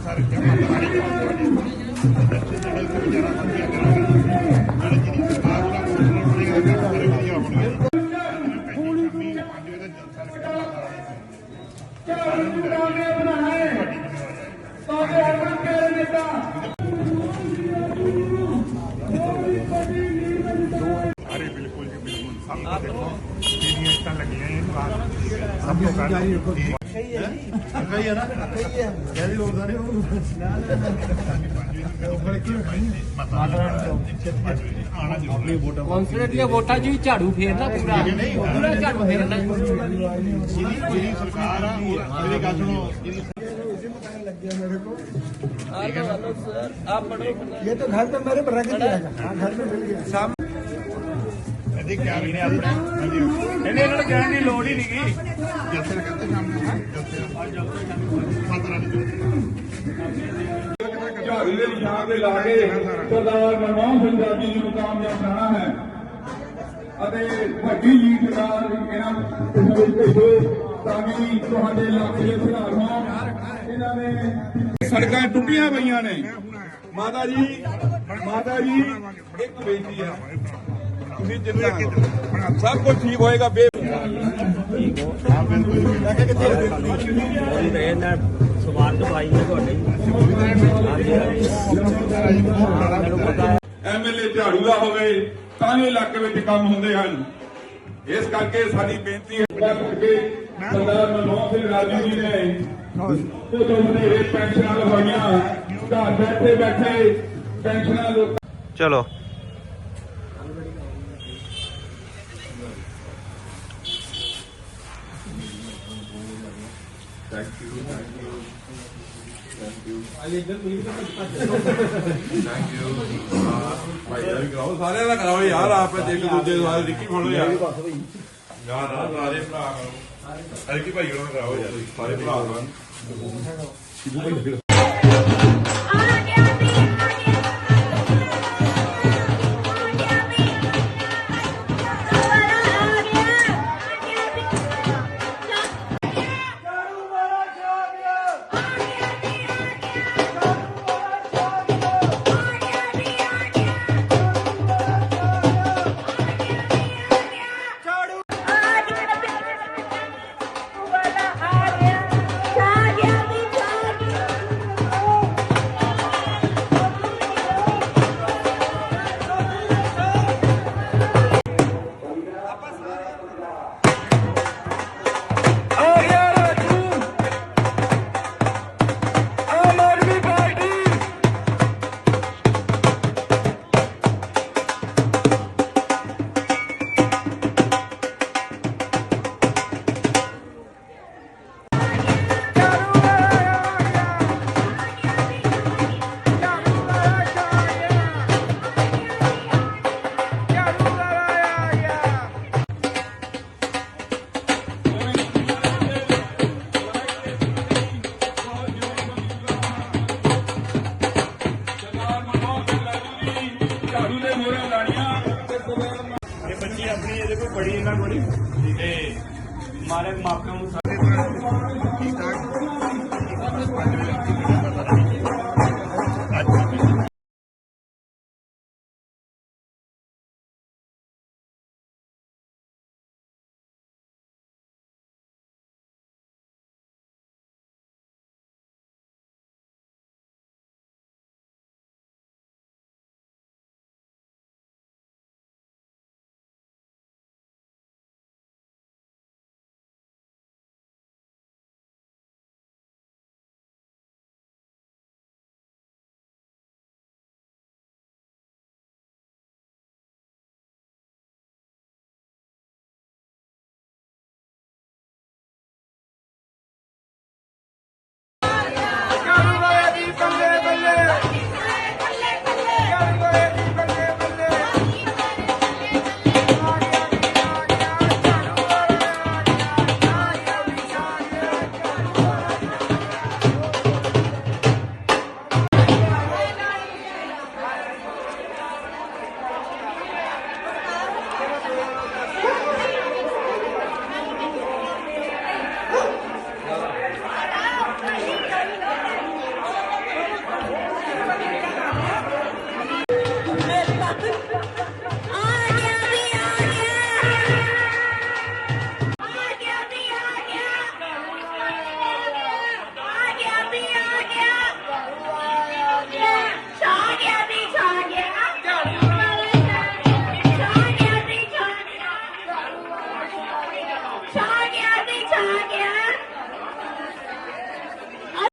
ਸਾਰੇ ਜਮਾ ਕਰਾਣੀ ਚਾਹੀਦੀ ਜਿਹੜੇ ਕਿ ਵਿਚਾਰਾ ਸੰਧੀਆਂ ਕਰਾਂਗੇ ਨਾਲੇ ਜਿਹੜੀ ਸਰਕਾਰ ਉਹਦਾ ਕੋਸ਼ਿਸ਼ ਕਰੇਗਾ ਕਿ ਸਾਰੇ ਵਧੀਆ ਹੋਣਗੇ ਗੋਲੀ ਗੋਲੀ ਪੰਜ ਵਜੇ ਦਾ ਜਲਸਾ ਰੱਖਣਾ ਸਾਰੇ ਬਿਲਕੁਲ ਜੀ ਬਿਲਕੁਲ ਸਭ ਤੋਂ ਦੇਖੋ ਜਿਹੜੀਆਂ ਇੱਟਾਂ ਲੱਗੀਆਂ ਇਹਨੂੰ ਆਪ ਸਭ ਤੋਂ ਕਰ ਆਣਾ ਜ਼ਰੂਰੀ ਕੌਂਸਲਰ ਦੀਆਂ ਵੋਟਾਂ 'ਚ ਵੀ ਝਾੜੂ ਫੇਰਨਾ ਪੂਰਾ ਪੂਰਾ ਝਾੜੂ ਫੇਰਨਾ ਜਿਹੜੀ ਜਿਹੜੀ ਸਰਕਾਰ ਆ ਉਹ ਮੇਰੀ ਗੱਲ ਸੁਣੋ ਜਿਹੜੀ ये तो घर पे मेरे पर रख दिया था हाँ, घर में मिल गया ਇਹਦੇ ਕਿਆ ਵੀ ਨੇ ਆਪਣੇ। ਹਾਂਜੀ। ਇਹਨੇ ਇਹਨਾਂ ਨੂੰ ਕਹਿਣ ਦੀ ਲੋੜ ਹੀ ਨਹੀਂਗੀ ਜਲਸੇ ਕਹਿੰਦੇ ਸ਼ਾਮ ਨੂੰ ਜਲਸੇ ਸਾਤਰਾ ਨਹੀਂ ਝਾੜੂ ਦੇ ਨਿਸ਼ਾਨ ਦੇ ਲਾ ਕੇ ਸਰਦਾਰ ਮਨਮੋਹਨ ਸਿੰਘ ਗਾਂਧੀ ਜੀ ਨੂੰ ਕਾਮਯਾਬ ਬਣਾਉਣਾ ਹੈ। ਅਤੇ ਵੱਡੀ ਲੀਡ ਨਾਲ ਇਹਨਾਂ ਨੂੰ ਵਿੱਚ ਭੇਜੋ ਤਾਂ ਕਿ ਤੁਹਾਡੇ ਇਲਾਕੇ ਦੇ ਸੁਧਾਰ ਹੋਣ ਇਹਨਾਂ ਨੇ ਸੜਕਾਂ ਟੁੱਟੀਆਂ ਪਈਆਂ ਨੇ। ਮਾਤਾ ਜੀ ਮਾਤਾ ਜੀ ਇੱਕ ਬੇਨਤੀ ਹੈ। ਤੁਸੀਂ ਸਭ ਕੁਝ ਠੀਕ ਹੋਏਗਾ ਬੇ ਇਹਨਾਂ ਸਵਾਲ ਦਵਾਈ ਹੈ ਤੁਹਾਡੇ ਮੈਨੂੰ ਪਤਾ ਐਮਐਲਏ ਝਾੜੂ ਦਾ ਹੋਵੇ ਤਾਂ ਹੀ ਇਲਾਕੇ ਵਿੱਚ ਕੰਮ ਹੁੰਦੇ ਹਨ। ਇਸ ਕਰਕੇ ਸਾਡੀ ਬੇਨਤੀ ਹੈ ਕਿ ਸਰਦਾਰ ਮਨਮੋਹਨ ਸਿੰਘ ਰਾਜੂ ਜੀ ਨੇ ਉਦੋਂ ਵਧੇਰੇ ਪੈਨਸ਼ਨਾਂ ਲਵਾਈਆਂ। ਘਰ ਬੈਠੇ ਬੈਠੇ ਪੈਨਸ਼ਨਾਂ ਲੋਕ ਚਲੋ। ਸਾਰਿਆਂ ਦਾ ਕਰਾਓ ਯਾਰ ਆਪੇ ਇੱਕ ਦੂਜੇ ਨਾਲ ਰਿੱਕੀ ਫੜੋ ਯਾਰ ਯਾਰ ਆ ਸਾਰੇ ਭਰਾ ਕਰੋ ਰਿੱਕੀ ਭਾਈ ਉਹਨਾਂ ਕਰਾਓ ਯਾਰ ਸਾਰੇ ਭਰਾ ਨਾਲ ਮਾਰੇ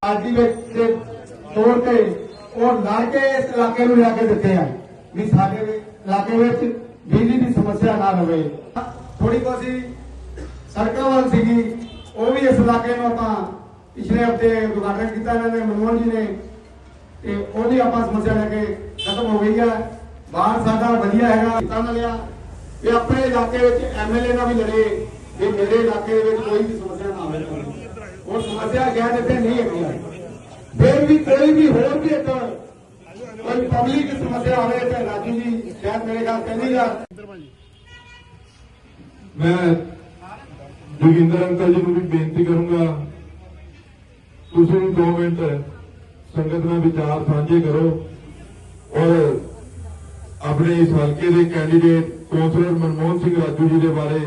ਪਾਰਟੀ ਦੇ ਤੌਰ ਤੇ ਉਹ ਲੜ ਕੇ ਇਸ ਇਲਾਕੇ ਨੂੰ ਲਿਆ ਕੇ ਦਿੱਤੇ ਆ ਵੀ ਸਾਡੇ ਇਲਾਕੇ ਵਿੱਚ ਬਿਜਲੀ ਦੀ ਸਮੱਸਿਆ ਨਾ ਰਹੇ ਥੋੜੀ ਬਹੁਤੀ ਸੜਕਾਂ ਵੱਲ ਸੀਗੀ, ਉਹ ਵੀ ਇਸ ਇਲਾਕੇ ਨੂੰ ਆਪਾਂ ਪਿਛਲੇ ਹਫ਼ਤੇ ਉਦਘਾਟਨ ਕੀਤਾ ਇਹਨਾਂ ਨੇ, ਮਨਮੋਹਨ ਜੀ ਨੇ। ਤੇ ਉਹਦੀ ਆਪਾਂ ਸਮੱਸਿਆ ਲੈ ਕੇ ਖਤਮ ਹੋ ਗਈ ਹੈ ਬਾਹਰ ਸਾਡਾ ਵਧੀਆ ਹੈਗਾ ਕੀਤਾ ਲਿਆ ਵੀ ਆਪਣੇ ਇਲਾਕੇ ਵਿੱਚ ਐਮਐਲਏ ਨਾਲ ਵੀ ਲੜੇ, ਵੀ ਮੇਰੇ ਇਲਾਕੇ ਦੇ ਵਿੱਚ ਕੋਈ ਵੀ ਸਮੱਸਿਆ ਨਾ ਸਮੱਸਿਆ ਗਿਆ ਜਿੱਥੇ ਨਹੀਂ ਹੈਗੀ। ਫਿਰ ਵੀ ਕੋਈ ਵੀ ਹੋਰ ਵੀ ਇੱਕ ਕੋਈ ਪਬਲਿਕ ਸਮੱਸਿਆ ਆਵੇ ਤੇ ਰਾਜੂ ਜੀ ਸ਼ਾਇਦ ਮੇਰੇ ਖਿਆਲ ਕਹਿੰਦੀ ਆ। ਮੈਂ ਜੋਗਿੰਦਰ ਅੰਕਲ ਜੀ ਨੂੰ ਵੀ ਬੇਨਤੀ ਕਰੂੰਗਾ, ਤੁਸੀਂ ਵੀ 2 ਮਿੰਟ ਸੰਗਤ ਨਾਲ ਵਿਚਾਰ ਸਾਂਝੇ ਕਰੋ ਔਰ ਆਪਣੇ ਇਸ ਹਲਕੇ ਦੇ ਕੈਂਡੀਡੇਟ ਕੌਂਸਲਰ ਮਨਮੋਹਨ ਸਿੰਘ ਰਾਜੂ ਜੀ ਦੇ ਬਾਰੇ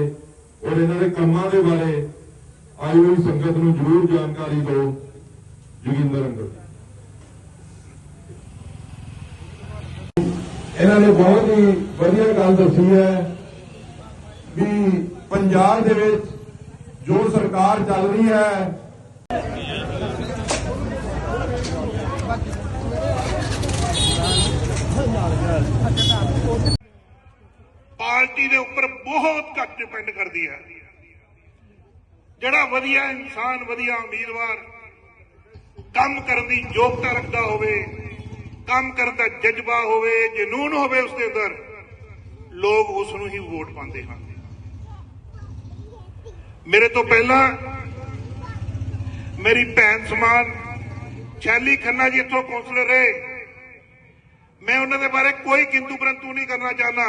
ਔਰ ਇਹਨਾਂ ਦੇ ਕੰਮਾਂ ਦੇ ਬਾਰੇ ਆਈ ਹੋਈ ਸੰਗਤ ਨੂੰ ਜ਼ਰੂਰ ਜਾਣਕਾਰੀ ਦਿਓ, ਜੋਗਿੰਦਰ ਅੰਗਦ। ਇਹਨਾਂ ਨੇ ਬਹੁਤ ਹੀ ਵਧੀਆ ਗੱਲ ਦੱਸੀ ਹੈ ਵੀ ਪੰਜਾਬ ਦੇ ਵਿੱਚ ਜੋ ਸਰਕਾਰ ਚੱਲ ਰਹੀ ਹੈ, ਪਾਰਟੀ ਦੇ ਉੱਪਰ ਬਹੁਤ ਘੱਟ ਡਿਪੈਂਡ ਕਰਦੀ ਹੈ। ਜਿਹੜਾ ਵਧੀਆ ਇਨਸਾਨ, ਵਧੀਆ ਉਮੀਦਵਾਰ ਕੰਮ ਕਰਨ ਦੀ ਯੋਗਤਾ ਰੱਖਦਾ ਹੋਵੇ, ਕੰਮ ਕਰਨ ਦਾ ਜਜ਼ਬਾ ਹੋਵੇ, ਜਨੂਨ ਹੋਵੇ ਉਸ ਦੇ ਅੰਦਰ, ਲੋਕ ਉਸ ਨੂੰ ਹੀ ਵੋਟ ਪਾਉਂਦੇ ਹਨ। ਮੇਰੇ ਤੋਂ ਪਹਿਲਾਂ ਮੇਰੀ ਭੈਣ ਸਮਾਨ ਸ਼ੈਲੀ ਖੰਨਾ ਜੀ ਇੱਥੋਂ ਕੌਂਸਲਰ ਰਹੇ। ਮੈਂ ਉਹਨਾਂ ਦੇ ਬਾਰੇ ਕੋਈ ਕਿੰਤੂ ਪਰੰਤੂ ਨਹੀਂ ਕਰਨਾ ਚਾਹੁੰਦਾ।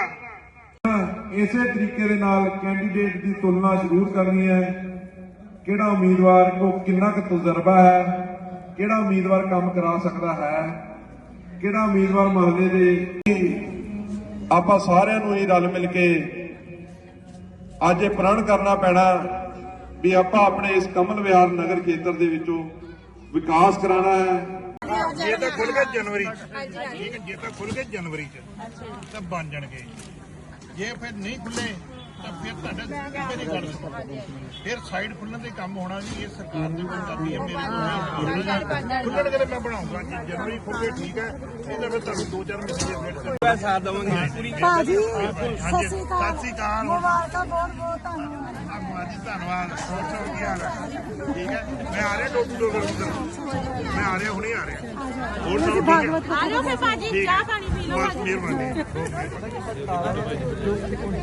ਇਸੇ ਤਰੀਕੇ ਦੇ ਨਾਲ ਕੈਂਡੀਡੇਟ ਦੀ ਤੁਲਨਾ ਜ਼ਰੂਰ ਕਰਨੀ ਹੈ। ਕਿਹੜਾ ਉਮੀਦਵਾਰ ਕੋ ਕਿੰਨਾ ਕੁ ਤਜਰਬਾ ਹੈ? ਕਿਹੜਾ ਉਮੀਦਵਾਰ ਕੰਮ ਕਰਾ ਸਕਦਾ ਹੈ? ਕਿਹੜਾ ਉਮੀਦਵਾਰ ਮਹੱਲੇ ਦੇ ਆਪਾਂ ਸਾਰਿਆਂ ਨੂੰ ਇਹ ਰਲ ਮਿਲ ਕੇ ਅੱਜ ਇਹ ਪ੍ਰਣ ਕਰਨਾ ਪੈਣਾ ਵੀ ਆਪਾਂ ਆਪਣੇ ਇਸ ਕਮਲ ਵਿਹਾਰ ਨਗਰ ਖੇਤਰ ਦੇ ਵਿੱਚੋਂ ਵਿਕਾਸ ਕਰਾਉਣਾ ਹੈ। ਜੇ ਤਾਂ ਖੁੱਲ ਗਏ ਜਨਵਰੀ ਚ। ਜੇ ਤਾਂ ਖੁੱਲ ਗਏ ਜਨਵਰੀ ਚ। ਤਾਂ ਬਣ ਜਾਣਗੇ। ਜੇ ਫਿਰ ਨਹੀਂ ਖੁੱਲੇ ਤਾਂ ਫਿਰ ਤੁਹਾਡਾ ਕਿਸੇ ਨਹੀਂ ਕਰ ਸਕਦਾ ਫਿਰ ਸਾਈਡ ਖੁੱਲਣ ਦੇ ਕੰਮ ਹੋਣਾ ਜੀ ਇਹ ਸਰਕਾਰ ਦੀ ਕੋਈ ਕਰਦੀ ਹੈ ਮੇਰੇ ਖੁੱਲਣਗੇ ਤਾਂ ਮੈਂ ਬਣਾਉਂਗਾ ਜੀ ਜਨਵਰੀ ਖੁੱਲ ਠੀਕ ਹੈ। ਇਹ ਤਾਂ ਫਿਰ ਤੁਹਾਨੂੰ ਦੋ ਚਾਰ ਮਹੀਨੇ ਵੇਟ ਕਰਨਾ ਸਾਥ ਦਵਾਂਗੇ। ਭਾਜੀ ਹਾਂਜੀ, ਸਤਿ ਸ਼੍ਰੀ ਅਕਾਲ। ਸਤਿ ਸ਼੍ਰੀ ਅਕਾਲ। ਮੁਬਾਰਕਾਂ ਬਹੁਤ ਬਹੁਤ ਧੰਨਵਾਦ। ਧੰਨਵਾਦ ਜੀ ਧੰਨਵਾਦ। ਹੋਰ ਸਭ ਕੀ ਹਾਲ ਹੈ ਠੀਕ ਹੈ? ਮੈਂ ਆ ਰਿਹਾ ਡੋਕਟਰ ਡੋਕਟਰ ਮੈਂ ਆ ਰਿਹਾ ਹੁਣੇ ਆ ਰਿਹਾ। ਹੋਰ ਸਭ ਠੀਕ ਹੈ? ਆ ਜਾਓ ਫਿਰ ਭਾਜੀ ਚਾਹ ਪਾਣੀ ਪੀ ਲਓ ਬਸ ਮਿਹਰਬਾਨੀ।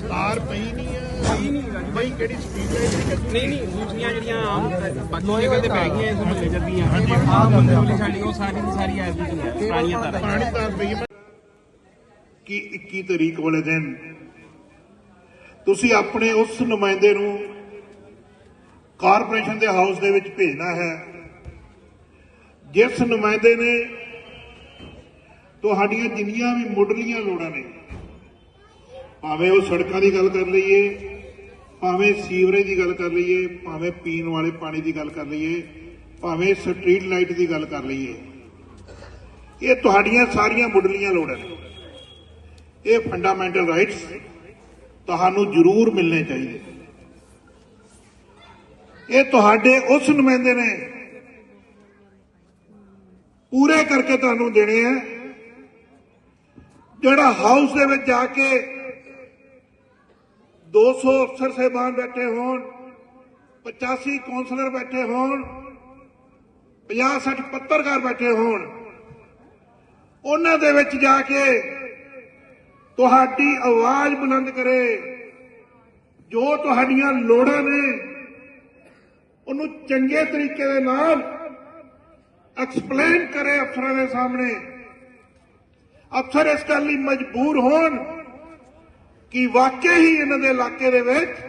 ਤਾਰ ਪਈ ਨਹੀਂ ਹੈ। ਬਈ ਕਿਹੜੀ ਸਪੀਡ ਹੈ? ਨਹੀਂ ਨਹੀਂ ਦੂਸਰੀਆਂ ਜਿਹੜੀਆਂ ਆਮ ਬਾਕੀ ਜਗ੍ਹਾ ਤੇ ਪੈ ਗਈਆਂ ਇਸ ਮਹੱਲੇ ਜੱਦੀਆਂ। ਆਹ ਬੰਦੇ ਵਾਲੀ ਸਾਡੀ ਉਹ ਸਾਰੀ ਦੀ ਸਾਰੀ ਐਸੀ ਹੈ। ਪੁਰਾਣੀਆਂ ਤਾਰਾਂ। ਪੁਰਾਣੀ ਤਾਰ ਪਈ ਹੈ। ਕਿ 21 ਤਰੀਕ ਵਾਲੇ ਦਿਨ। ਤੁਸੀਂ ਆਪਣੇ ਉਸ ਨੁਮਾਇੰਦੇ ਨੂੰ ਕਾਰਪੋਰੇਸ਼ਨ ਦੇ ਹਾਊਸ ਦੇ ਵਿੱਚ ਭੇਜਣਾ ਹੈ। ਜਿਸ ਨੁਮਾਇੰਦੇ ਨੇ ਤੁਹਾਡੀਆਂ ਜਿੰਨੀਆਂ ਵੀ ਮੁੱਢਲੀਆਂ ਲੋੜਾਂ ਨੇ, ਭਾਵੇਂ ਉਹ ਸੜਕਾਂ ਦੀ ਗੱਲ ਕਰ ਲਈਏ, ਭਾਵੇਂ ਸੀਵਰੇਜ ਦੀ ਗੱਲ ਕਰ ਲਈਏ, ਭਾਵੇਂ ਪੀਣ ਵਾਲੇ ਪਾਣੀ ਦੀ ਗੱਲ ਕਰ ਲਈਏ, ਭਾਵੇਂ ਸਟਰੀਟ ਲਾਈਟ ਦੀ ਗੱਲ ਕਰ ਲਈਏ, ਇਹ ਤੁਹਾਡੀਆਂ ਸਾਰੀਆਂ ਮੁੱਢਲੀਆਂ ਲੋੜਾਂ ਨੇ। ਇਹ ਫੰਡਾਮੈਂਟਲ ਰਾਈਟਸ ਤੁਹਾਨੂੰ ਜ਼ਰੂਰ ਮਿਲਣੇ ਚਾਹੀਦੇ। ਇਹ ਤੁਹਾਡੇ ਉਸ ਨੁਮਾਇੰਦੇ ਨੇ। ਪੂਰੇ ਕਰਕੇ ਤੁਹਾਨੂੰ ਦੇਣੇ ਆ। ਜਿਹੜਾ ਹਾਊਸ ਦੇ ਵਿੱਚ ਜਾ ਕੇ 200 ਅਫਸਰ ਸਹਿਬਾਨ ਬੈਠੇ ਹੋਣ 85 ਕੌਂਸਲਰ ਬੈਠੇ ਹੋਣ 50 60 ਪੱਤਰਕਾਰ ਬੈਠੇ ਹੋਣ, ਉਹਨਾਂ ਦੇ ਵਿੱਚ ਜਾ ਕੇ ਤੁਹਾਡੀ ਆਵਾਜ਼ ਬੁਲੰਦ ਕਰੇ। ਜੋ ਤੁਹਾਡੀਆਂ ਲੋੜਾਂ ਨੇ ਉਹਨੂੰ ਚੰਗੇ ਤਰੀਕੇ ਦੇ ਨਾਲ ਐਕਸਪਲੇਨ ਕਰੇ ਅਫਸਰਾਂ ਦੇ ਸਾਹਮਣੇ। ਅਫਸਰ ਇਸ ਗੱਲ ਲਈ ਮਜਬੂਰ ਹੋਣ ਕਿ ਵਾਕਈ ਹੀ ਇਹਨਾਂ ਦੇ ਇਲਾਕੇ ਦੇ ਵਿੱਚ